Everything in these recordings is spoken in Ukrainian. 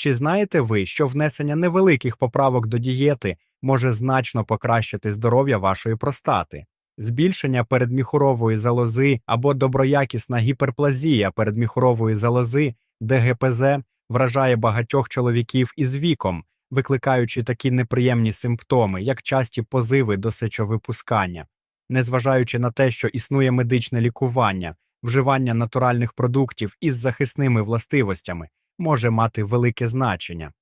Чи знаєте ви, що внесення невеликих поправок до дієти може значно покращити здоров'я вашої простати? Збільшення передміхурової залози або доброякісна гіперплазія передміхурової залози ДГПЗ вражає багатьох чоловіків із віком, викликаючи такі неприємні симптоми, як часті позиви до сечовипускання. Незважаючи на те, що існує медичне лікування, вживання натуральних продуктів із захисними властивостями може мати велике значення.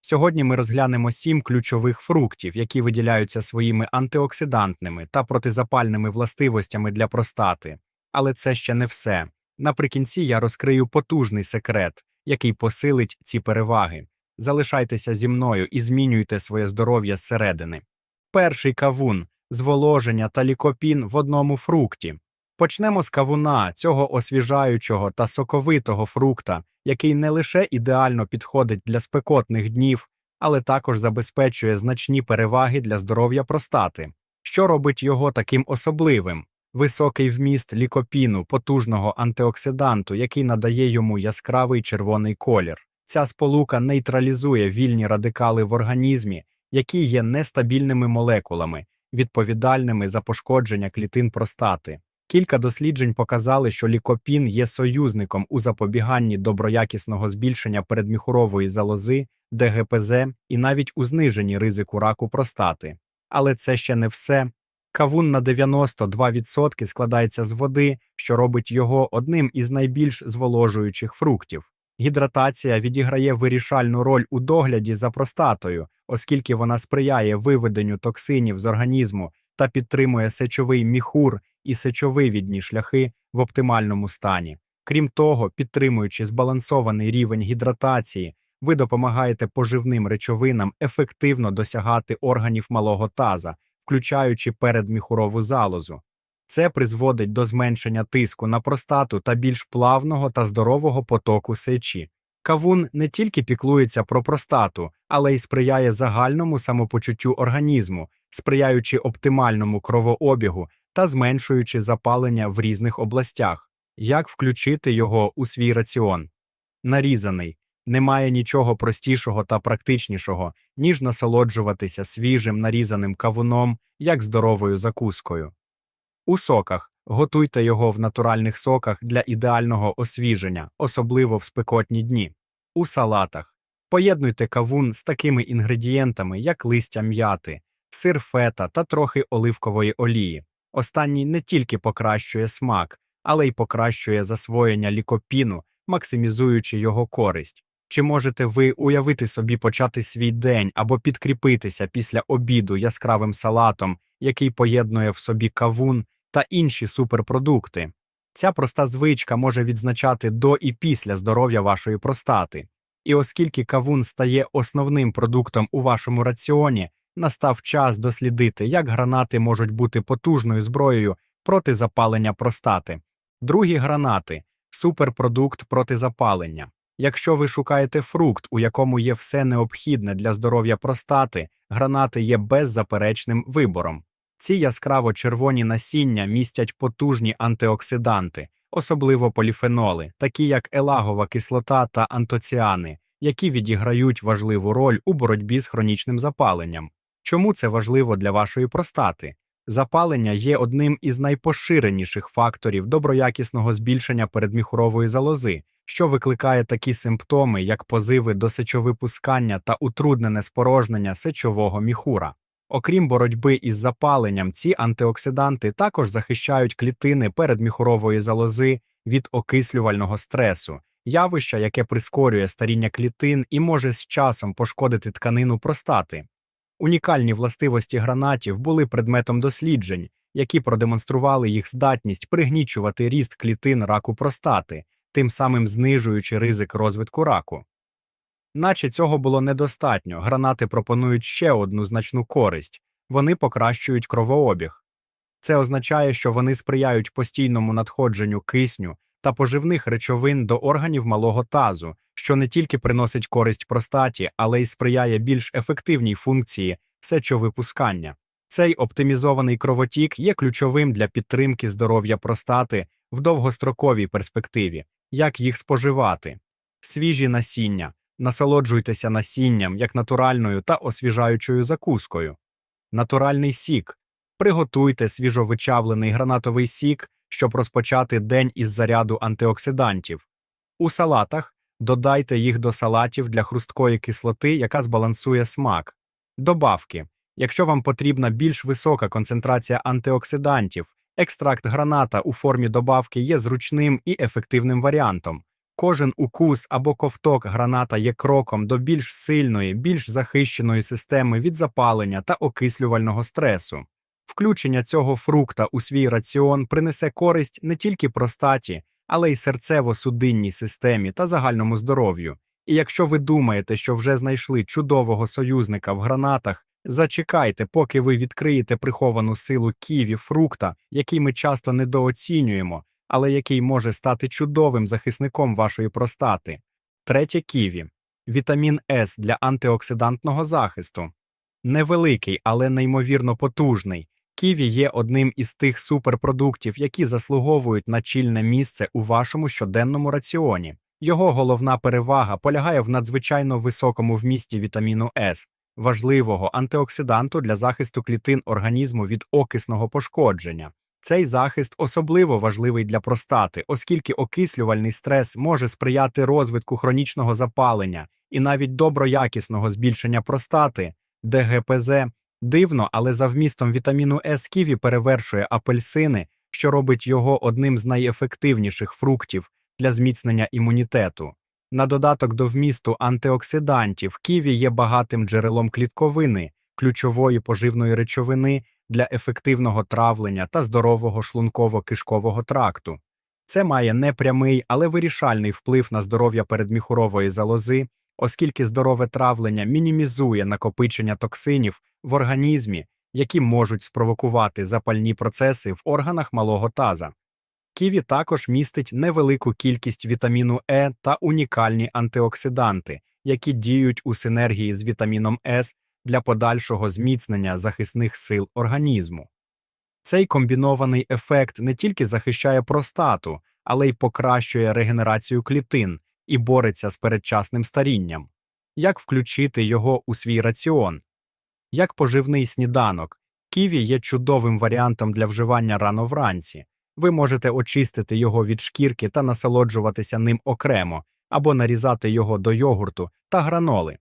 Сьогодні ми розглянемо сім ключових фруктів, які виділяються своїми антиоксидантними та протизапальними властивостями для простати. Але це ще не все. Наприкінці я розкрию потужний секрет, який посилить ці переваги. Залишайтеся зі мною і змінюйте своє здоров'я зсередини. Перший кавун зволоження та лікопін в одному фрукті. Почнемо з кавуна, цього освіжаючого та соковитого фрукта, який не лише ідеально підходить для спекотних днів, але також забезпечує значні переваги для здоров'я простати. Що робить його таким особливим? Високий вміст лікопіну, потужного антиоксиданту, який надає йому яскравий червоний колір. Ця сполука нейтралізує вільні радикали в організмі, які є нестабільними молекулами, відповідальними за пошкодження клітин простати. Кілька досліджень показали, що лікопін є союзником у запобіганні доброякісного збільшення передміхурової залози, ДГПЗ і навіть у зниженні ризику раку простати. Але це ще не все. Кавун на 92% складається з води, що робить його одним із найбільш зволожуючих фруктів. Гідратація відіграє вирішальну роль у догляді за простатою, оскільки вона сприяє виведенню токсинів з організму та підтримує сечовий міхур і сечовивідні шляхи в оптимальному стані. Крім того, підтримуючи збалансований рівень гідратації, ви допомагаєте поживним речовинам ефективно досягати органів малого таза, включаючи передміхурову залозу. Це призводить до зменшення тиску на простату та більш плавного та здорового потоку сечі. Кавун не тільки піклується про простату, але й сприяє загальному самопочуттю організму, сприяючи оптимальному кровообігу та зменшуючи запалення в різних областях. Як включити його у свій раціон? Нарізаний. Немає нічого простішого та практичнішого, ніж насолоджуватися свіжим нарізаним кавуном як здоровою закускою. У соках готуйте його в натуральних соках для ідеального освіження, особливо в спекотні дні. У салатах поєднуйте кавун з такими інгредієнтами, як листя м'яти, сир фета та трохи оливкової олії. Останній не тільки покращує смак, але й покращує засвоєння лікопіну, максимізуючи його користь. Чи можете ви уявити собі почати свій день або підкріпитися після обіду яскравим салатом, який поєднує в собі кавун та інші суперпродукти? Ця проста звичка може відзначати до і після здоров'я вашої простати. І оскільки кавун стає основним продуктом у вашому раціоні, настав час дослідити, як гранати можуть бути потужною зброєю проти запалення простати. Другі гранати суперпродукт проти запалення. Якщо ви шукаєте фрукт, у якому є все необхідне для здоров'я простати, гранати є беззаперечним вибором. Ці яскраво червоні насіння містять потужні антиоксиданти, особливо поліфеноли, такі як елагова кислота та антоціани, які відіграють важливу роль у боротьбі з хронічним запаленням. Чому це важливо для вашої простати? Запалення є одним із найпоширеніших факторів доброякісного збільшення передміхурової залози, що викликає такі симптоми, як позиви до сечовипускання та утруднене спорожнення сечового міхура. Окрім боротьби із запаленням, ці антиоксиданти також захищають клітини передміхурової залози від окислювального стресу, явища, яке прискорює старіння клітин і може з часом пошкодити тканину простати. Унікальні властивості гранатів були предметом досліджень, які продемонстрували їх здатність пригнічувати ріст клітин раку простати, тим самим знижуючи ризик розвитку раку. Наче цього було недостатньо, гранати пропонують ще одну значну користь вони покращують кровообіг. Це означає, що вони сприяють постійному надходженню кисню та поживних речовин до органів малого тазу, що не тільки приносить користь простаті, але й сприяє більш ефективній функції сечовипускання. Цей оптимізований кровотік є ключовим для підтримки здоров'я простати в довгостроковій перспективі, як їх споживати. Свіжі насіння. Насолоджуйтеся насінням як натуральною та освіжаючою закускою. Натуральний сік. Приготуйте свіжовичавлений гранатовий сік, щоб розпочати день із заряду антиоксидантів. У салатах додайте їх до салатів для хрусткої кислоти, яка збалансує смак. Добавки. Якщо вам потрібна більш висока концентрація антиоксидантів, екстракт граната у формі добавки є зручним і ефективним варіантом. Кожен укус або ковток граната є кроком до більш сильної, більш захищеної системи від запалення та окислювального стресу. Включення цього фрукта у свій раціон принесе користь не тільки простаті, але й серцево-судинній системі та загальному здоров'ю. І якщо ви думаєте, що вже знайшли чудового союзника в гранатах, зачекайте, поки ви відкриєте приховану силу ківі фрукта, який ми часто недооцінюємо, але який може стати чудовим захисником вашої простати. Третє ківі вітамін С для антиоксидантного захисту. Невеликий, але неймовірно потужний. Ківі є одним із тих суперпродуктів, які заслуговують на чільне місце у вашому щоденному раціоні. Його головна перевага полягає в надзвичайно високому вмісті вітаміну С, важливого антиоксиданту для захисту клітин організму від окисного пошкодження. Цей захист особливо важливий для простати, оскільки окислювальний стрес може сприяти розвитку хронічного запалення і навіть доброякісного збільшення простати, ДГПЗ. Дивно, але за вмістом вітаміну С ківі перевершує апельсини, що робить його одним з найефективніших фруктів для зміцнення імунітету. На додаток до вмісту антиоксидантів ківі є багатим джерелом клітковини, ключової поживної речовини для ефективного травлення та здорового шлунково-кишкового тракту. Це має непрямий, але вирішальний вплив на здоров'я передміхурової залози, оскільки здорове травлення мінімізує накопичення токсинів в організмі, які можуть спровокувати запальні процеси в органах малого таза. Ківі також містить невелику кількість вітаміну Е та унікальні антиоксиданти, які діють у синергії з вітаміном С для подальшого зміцнення захисних сил організму. Цей комбінований ефект не тільки захищає простату, але й покращує регенерацію клітин і бореться з передчасним старінням. Як включити його у свій раціон? Як поживний сніданок, ківі є чудовим варіантом для вживання рано вранці. Ви можете очистити його від шкірки та насолоджуватися ним окремо, або нарізати його до йогурту та граноли.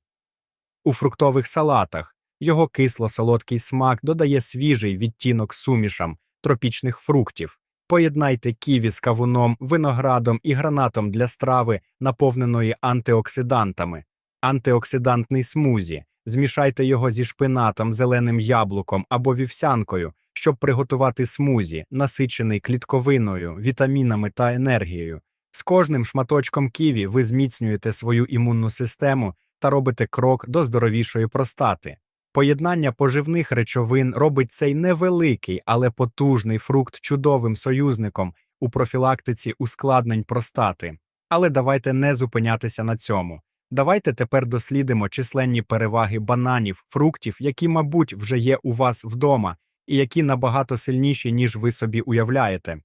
У фруктових салатах його кисло-солодкий смак додає свіжий відтінок сумішам тропічних фруктів. Поєднайте ківі з кавуном, виноградом і гранатом для страви, наповненої антиоксидантами, антиоксидантний смузі. Змішайте його зі шпинатом, зеленим яблуком або вівсянкою, щоб приготувати смузі, насичений клітковиною, вітамінами та енергією. З кожним шматочком ківі ви зміцнюєте свою імунну систему та робите крок до здоровішої простати. Поєднання поживних речовин робить цей невеликий, але потужний фрукт чудовим союзником у профілактиці ускладнень простати. Але давайте не зупинятися на цьому. Давайте тепер дослідимо численні переваги бананів, фруктів, які, мабуть, вже є у вас вдома, і які набагато сильніші, ніж ви собі уявляєте.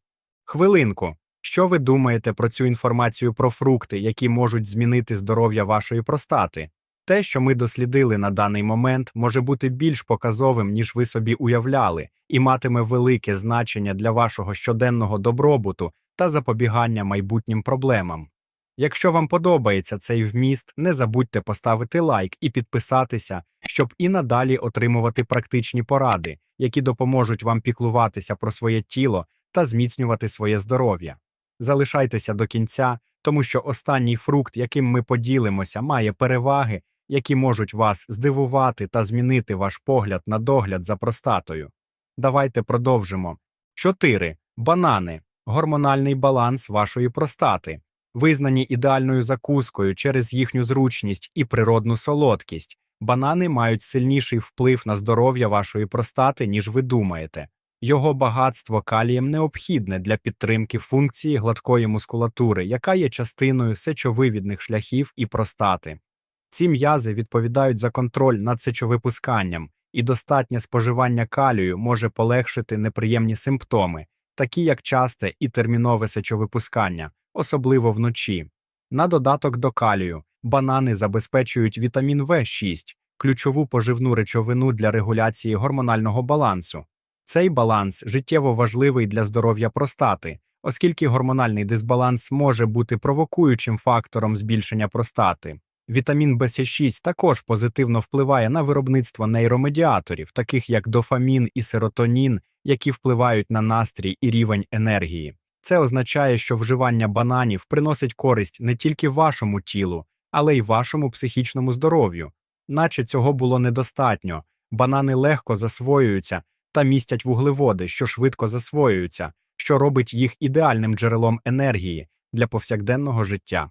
Хвилинку. Що ви думаєте про цю інформацію про фрукти, які можуть змінити здоров'я вашої простати? Те, що ми дослідили на даний момент, може бути більш показовим, ніж ви собі уявляли, і матиме велике значення для вашого щоденного добробуту та запобігання майбутнім проблемам. Якщо вам подобається цей вміст, не забудьте поставити лайк і підписатися, щоб і надалі отримувати практичні поради, які допоможуть вам піклуватися про своє тіло та зміцнювати своє здоров'я. Залишайтеся до кінця, тому що останній фрукт, яким ми поділимося, має переваги, які можуть вас здивувати та змінити ваш погляд на догляд за простатою. Давайте продовжимо. 4. Банани гормональний баланс вашої простати. Визнані ідеальною закускою через їхню зручність і природну солодкість, банани мають сильніший вплив на здоров'я вашої простати, ніж ви думаєте. Його багатство калієм необхідне для підтримки функції гладкої мускулатури, яка є частиною сечовивідних шляхів і простати. Ці м'язи відповідають за контроль над сечовипусканням, і достатнє споживання калію може полегшити неприємні симптоми, такі як часте і термінове сечовипускання, особливо вночі. На додаток до калію, банани забезпечують вітамін В6, ключову поживну речовину для регуляції гормонального балансу. Цей баланс життєво важливий для здоров'я простати, оскільки гормональний дисбаланс може бути провокуючим фактором збільшення простати. Вітамін В6 також позитивно впливає на виробництво нейромедіаторів, таких як дофамін і серотонін, які впливають на настрій і рівень енергії. Це означає, що вживання бананів приносить користь не тільки вашому тілу, але й вашому психічному здоров'ю. Наче цього було недостатньо. Банани легко засвоюються та містять вуглеводи, що швидко засвоюються, що робить їх ідеальним джерелом енергії для повсякденного життя.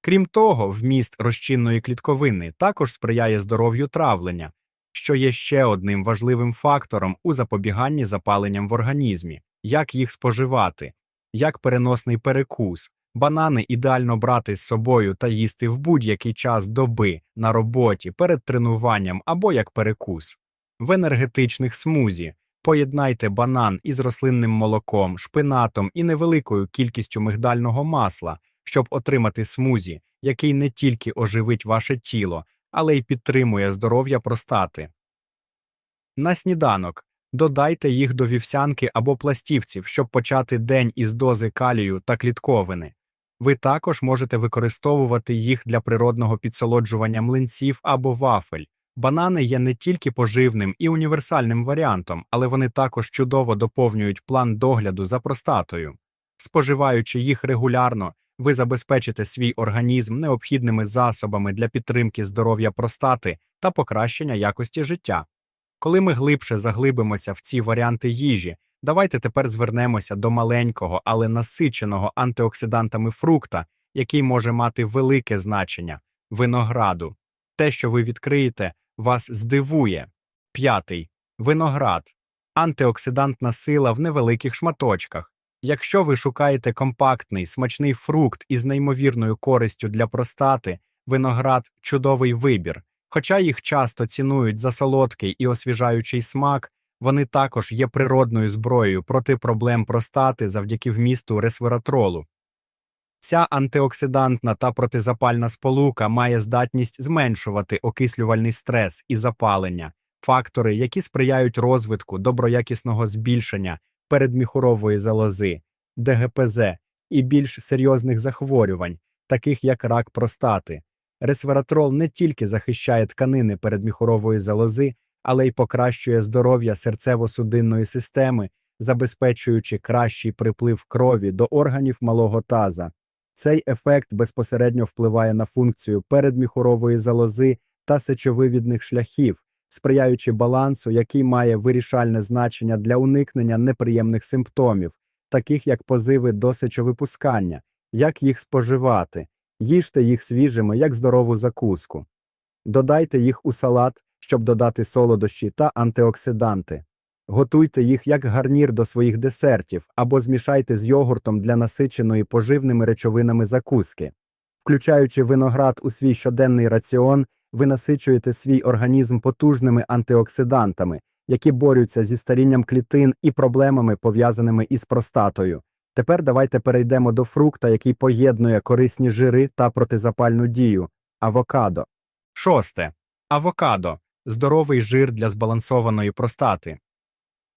Крім того, вміст розчинної клітковини також сприяє здоров'ю травлення, що є ще одним важливим фактором у запобіганні запаленням в організмі, як їх споживати, як переносний перекус. Банани ідеально брати з собою та їсти в будь-який час доби на роботі, перед тренуванням або як перекус. В енергетичних смузі поєднайте банан із рослинним молоком, шпинатом і невеликою кількістю мигдального масла, щоб отримати смузі, який не тільки оживить ваше тіло, але й підтримує здоров'я простати. На сніданок додайте їх до вівсянки або пластівців, щоб почати день із дози калію та клітковини. Ви також можете використовувати їх для природного підсолоджування млинців або вафель. Банани є не тільки поживним і універсальним варіантом, але вони також чудово доповнюють план догляду за простатою. Споживаючи їх регулярно, ви забезпечите свій організм необхідними засобами для підтримки здоров'я простати та покращення якості життя. Коли ми глибше заглибимося в ці варіанти їжі, давайте тепер звернемося до маленького, але насиченого антиоксидантами фрукта, який може мати велике значення винограду. Те, що ви відкриєте, вас здивує. П'ятий виноград антиоксидантна сила в невеликих шматочках. Якщо ви шукаєте компактний, смачний фрукт із неймовірною користю для простати, виноград чудовий вибір. Хоча їх часто цінують за солодкий і освіжаючий смак, вони також є природною зброєю проти проблем простати завдяки вмісту ресвератролу. Ця антиоксидантна та протизапальна сполука має здатність зменшувати окислювальний стрес і запалення, фактори, які сприяють розвитку доброякісного збільшення передміхурової залози, ДГПЗ і більш серйозних захворювань, таких як рак простати. Ресвератрол не тільки захищає тканини передміхурової залози, але й покращує здоров'я серцево-судинної системи, забезпечуючи кращий приплив крові до органів малого таза. Цей ефект безпосередньо впливає на функцію передміхурової залози та сечовивідних шляхів, сприяючи балансу, який має вирішальне значення для уникнення неприємних симптомів, таких як позиви до сечовипускання, як їх споживати, їжте їх свіжими, як здорову закуску. Додайте їх у салат, щоб додати солодощі та антиоксиданти. Готуйте їх як гарнір до своїх десертів або змішайте з йогуртом для насиченої поживними речовинами закуски. Включаючи виноград у свій щоденний раціон, ви насичуєте свій організм потужними антиоксидантами, які борються зі старінням клітин і проблемами, пов'язаними із простатою. Тепер давайте перейдемо до фрукта, який поєднує корисні жири та протизапальну дію авокадо. Шосте. Авокадо здоровий жир для збалансованої простати.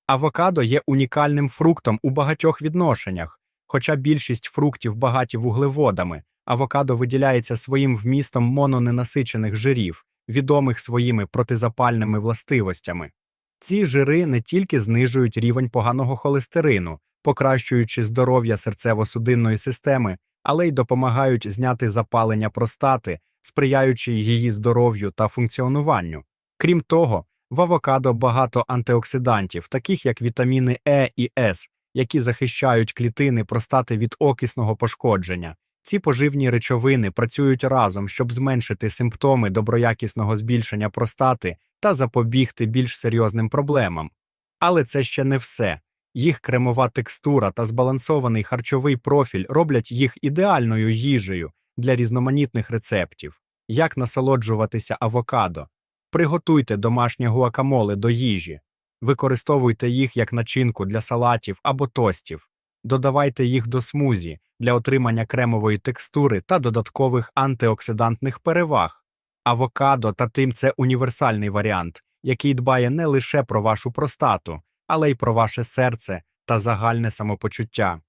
Авокадо є унікальним фруктом у багатьох відношеннях. Хоча більшість фруктів багаті вуглеводами, авокадо виділяється своїм вмістом мононенасичених жирів, відомих своїми протизапальними властивостями. Ці жири не тільки знижують рівень поганого холестерину, покращуючи здоров'я серцево-судинної системи, але й допомагають зняти запалення простати, сприяючи її здоров'ю та функціонуванню. Крім того, в авокадо багато антиоксидантів, таких як вітаміни Е і С, які захищають клітини простати від окисного пошкодження. Ці поживні речовини працюють разом, щоб зменшити симптоми доброякісного збільшення простати та запобігти більш серйозним проблемам. Але це ще не все. Їх кремова текстура та збалансований харчовий профіль роблять їх ідеальною їжею для різноманітних рецептів. Як насолоджуватися авокадо? Приготуйте домашнє гуакамоле до їжі, використовуйте їх як начинку для салатів або тостів, додавайте їх до смузі, для отримання кремової текстури та додаткових антиоксидантних переваг. Авокадо та тим це універсальний варіант, який дбає не лише про вашу простату, але й про ваше серце та загальне самопочуття.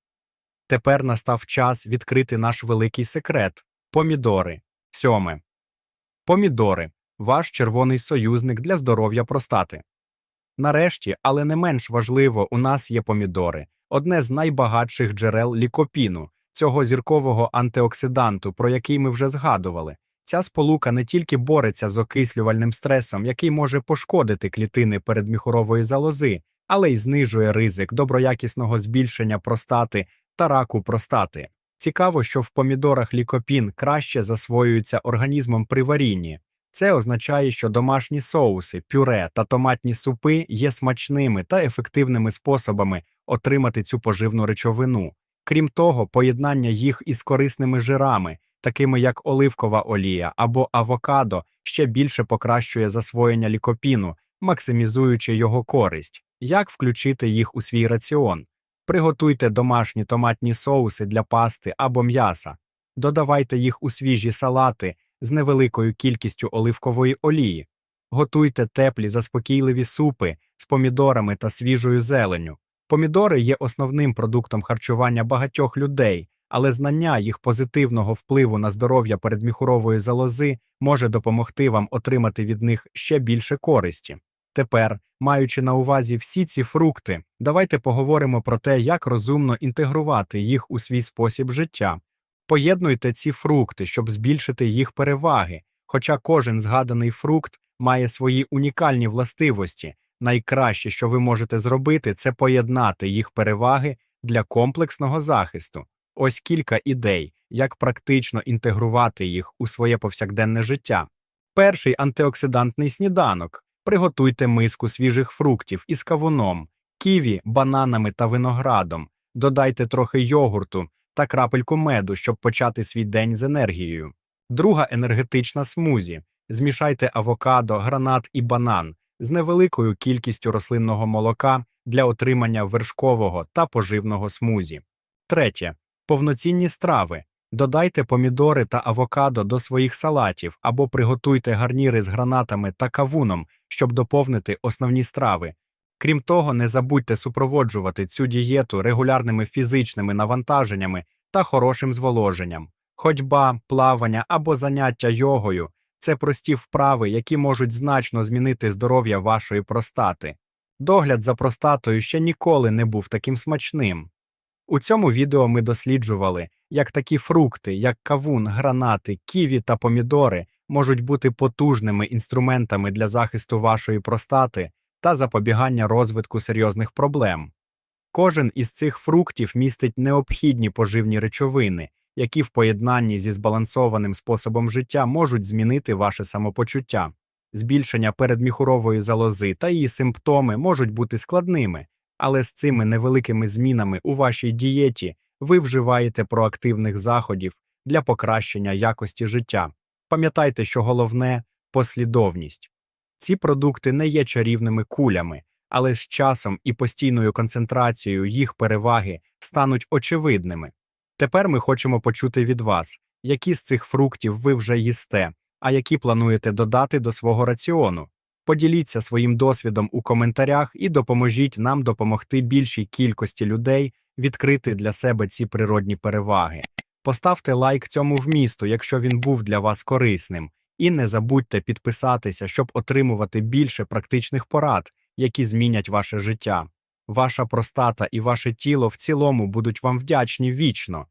Тепер настав час відкрити наш великий секрет помідори. Сьоме. Помідори ваш червоний союзник для здоров'я простати. Нарешті, але не менш важливо, у нас є помідори одне з найбагатших джерел лікопіну, цього зіркового антиоксиданту, про який ми вже згадували. Ця сполука не тільки бореться з окислювальним стресом, який може пошкодити клітини передміхурової залози, але й знижує ризик доброякісного збільшення простати та раку простати. Цікаво, що в помідорах лікопін краще засвоюється організмом при варінні. Це означає, що домашні соуси, пюре та томатні супи є смачними та ефективними способами отримати цю поживну речовину. Крім того, поєднання їх із корисними жирами, такими як оливкова олія або авокадо, ще більше покращує засвоєння лікопіну, максимізуючи його користь. Як включити їх у свій раціон? Приготуйте домашні томатні соуси для пасти або м'яса, додавайте їх у свіжі салати з невеликою кількістю оливкової олії, готуйте теплі заспокійливі супи з помідорами та свіжою зеленню. Помідори є основним продуктом харчування багатьох людей, але знання їх позитивного впливу на здоров'я передміхурової залози може допомогти вам отримати від них ще більше користі. Тепер, маючи на увазі всі ці фрукти, давайте поговоримо про те, як розумно інтегрувати їх у свій спосіб життя. Поєднуйте ці фрукти, щоб збільшити їх переваги, хоча кожен згаданий фрукт має свої унікальні властивості. Найкраще, що ви можете зробити, це поєднати їх переваги для комплексного захисту. Ось кілька ідей, як практично інтегрувати їх у своє повсякденне життя. Перший антиоксидантний сніданок. Приготуйте миску свіжих фруктів із кавуном, ківі, бананами та виноградом, додайте трохи йогурту та крапельку меду, щоб почати свій день з енергією. Друга енергетична смузі. Змішайте авокадо, гранат і банан з невеликою кількістю рослинного молока для отримання вершкового та поживного смузі. Третє. Повноцінні страви. Додайте помідори та авокадо до своїх салатів або приготуйте гарніри з гранатами та кавуном, щоб доповнити основні страви. Крім того, не забудьте супроводжувати цю дієту регулярними фізичними навантаженнями та хорошим зволоженням. Ходьба, плавання або заняття йогою це прості вправи, які можуть значно змінити здоров'я вашої простати. Догляд за простатою ще ніколи не був таким смачним. У цьому відео ми досліджували, як такі фрукти, як кавун, гранати, ківі та помідори можуть бути потужними інструментами для захисту вашої простати та запобігання розвитку серйозних проблем. Кожен із цих фруктів містить необхідні поживні речовини, які в поєднанні зі збалансованим способом життя можуть змінити ваше самопочуття. Збільшення передміхурової залози та її симптоми можуть бути складними, але з цими невеликими змінами у вашій дієті ви вживаєте проактивних заходів для покращення якості життя. Пам'ятайте, що головне послідовність. Ці продукти не є чарівними кулями, але з часом і постійною концентрацією їх переваги стануть очевидними. Тепер ми хочемо почути від вас, які з цих фруктів ви вже їсте, а які плануєте додати до свого раціону. Поділіться своїм досвідом у коментарях і допоможіть нам допомогти більшій кількості людей відкрити для себе ці природні переваги. Поставте лайк цьому вмісту, якщо він був для вас корисним, і не забудьте підписатися, щоб отримувати більше практичних порад, які змінять ваше життя. Ваша простата і ваше тіло в цілому будуть вам вдячні вічно.